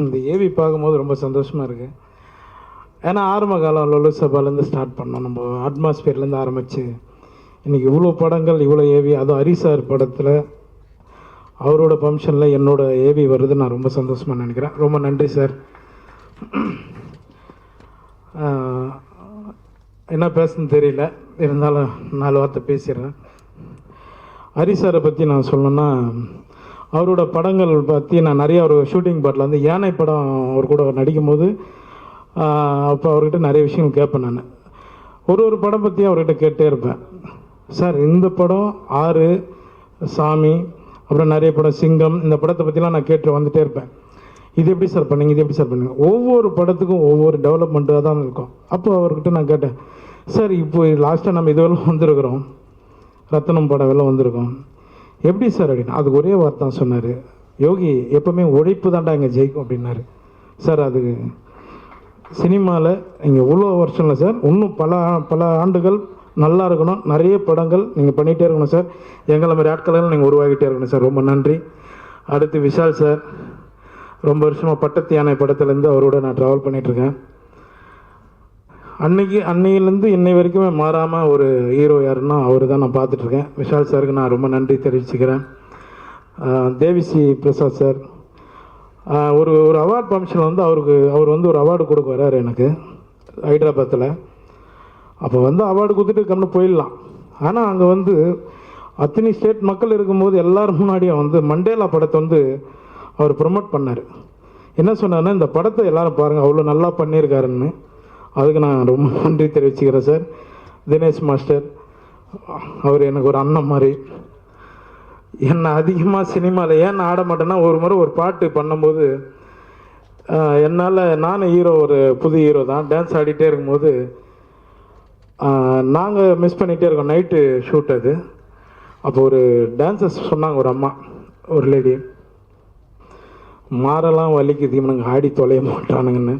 இந்த ஏவி பார்க்கும்போது ரொம்ப சந்தோஷமாக இருக்குது ஏன்னா ஆரம்ப காலம் லொலு சபாலேருந்து ஸ்டார்ட் பண்ணோம். நம்ம அட்மாஸ்பியர்லேருந்து ஆரம்பித்து இன்றைக்கி இவ்வளோ படங்கள் இவ்வளோ ஏவி அதுவும் ஹரி சார் படத்தில் அவரோட ஃபங்க்ஷனில் என்னோட ஏவி வருது. நான் ரொம்ப சந்தோஷமாக நினைக்கிறேன். ரொம்ப நன்றி சார் என்ன பேசுன்னு தெரியல. இருந்தாலும் நாலு வார்த்தை பேசிடுறேன். ஹரி சாரை பற்றி நான் சொல்லணுன்னா அவரோட படங்கள் பற்றி நான் நிறைய ஒரு ஷூட்டிங் பாட்டில் வந்து யானை படம் அவர் கூட நடிக்கும்போது அப்போ அவர்கிட்ட நிறைய விஷயங்கள் கேட்பேன் நான். ஒரு ஒரு படம் பற்றி அவர்கிட்ட கேட்டே இருப்பேன். சார் இந்த படம் ஆறு சாமி அப்புறம் நிறைய படம் சிங்கம் இந்த படத்தை பற்றிலாம் நான் கேட்டு வந்துட்டே இருப்பேன். இது எப்படி சார் பண்ணீங்க? இது எப்படி சார் பண்ணீங்க? ஒவ்வொரு படத்துக்கும் ஒவ்வொரு டெவலப்மெண்ட்டாக தான் இருக்கும். அப்போ அவர்கிட்ட நான் கேட்டேன் சார் இப்போ லாஸ்ட்டாக நம்ம இதுவெல்லாம் வந்திருக்கிறோம். ரத்தனம் படம் எல்லாம் வந்திருக்கோம். எப்படி சார் அப்படின்னு அதுக்கு ஒரே வார்த்தை தான் சொன்னார். யோகி எப்பவுமே உழைப்பு தாண்டா இங்கே ஜெயிக்கும் அப்படின்னாரு. சார் அது சினிமாவில் இங்கே இவ்வளோ வருஷம் இல்லை சார். இன்னும் பல பல ஆண்டுகள் நல்லா இருக்கணும். நிறைய படங்கள் நீங்கள் பண்ணிகிட்டே இருக்கணும் சார். எங்களை மாதிரி ஆட்களெல்லாம் நீங்கள் உருவாகிட்டே இருக்கணும் சார். ரொம்ப நன்றி. அடுத்து விஷால் சார். ரொம்ப வருஷமாக பட்டத்து யானை படத்துலேருந்து அவரோட நான் ட்ராவல் பண்ணிகிட்ருக்கேன் அன்னைக்கு அன்னையிலேருந்து இன்னை வரைக்குமே மாறாமல் ஒரு ஹீரோ யாருன்னா அவர் தான் நான் பார்த்துட்ருக்கேன். விஷால் சாருக்கு நான் ரொம்ப நன்றி தெரிவிச்சுக்கிறேன். தேவிஸ்ரீ பிரசாத் சார். ஒரு ஒரு அவார்ட் ஃபங்க்ஷனில் வந்து அவருக்கு அவர் வந்து ஒரு அவார்டு கொடுக்க வர்றார் எனக்கு ஹைதராபாத்தில் அப்போ வந்து அவார்டு கொடுத்துட்டு கம்னு போயிடலாம். ஆனால் அங்கே வந்து அத்தனை ஸ்டேட் மக்கள் இருக்கும்போது எல்லாரும் முன்னாடியும் வந்து மண்டேலா படத்தை வந்து அவர் ப்ரொமோட் பண்ணார். என்ன சொன்னார்னா இந்த படத்தை எல்லோரும் பாருங்கள் அவ்வளோ நல்லா பண்ணியிருக்காருன்னு. அதுக்கு நான் ரொம்ப நன்றி தெரிவிச்சுக்கிறேன் சார். தினேஷ் மாஸ்டர் அவர் எனக்கு ஒரு அண்ணன் மாதிரி. என்னை அதிகமாக சினிமாவில் ஏன் ஆட மாட்டேன்னா ஒரு முறை ஒரு பாட்டு பண்ணும்போது என்னால் நானும் ஹீரோ ஒரு புது ஹீரோ தான். டான்ஸ் ஆடிட்டே இருக்கும்போது நாங்கள் மிஸ் பண்ணிகிட்டே இருக்கோம் நைட்டு ஷூட் அது. அப்போ ஒரு டான்ஸஸ் சொன்னாங்க ஒரு அம்மா ஒரு லேடி மாறலாம் வலிக்குது இவனுங்க ஆடி தொலைய மாட்டானுங்கன்னு.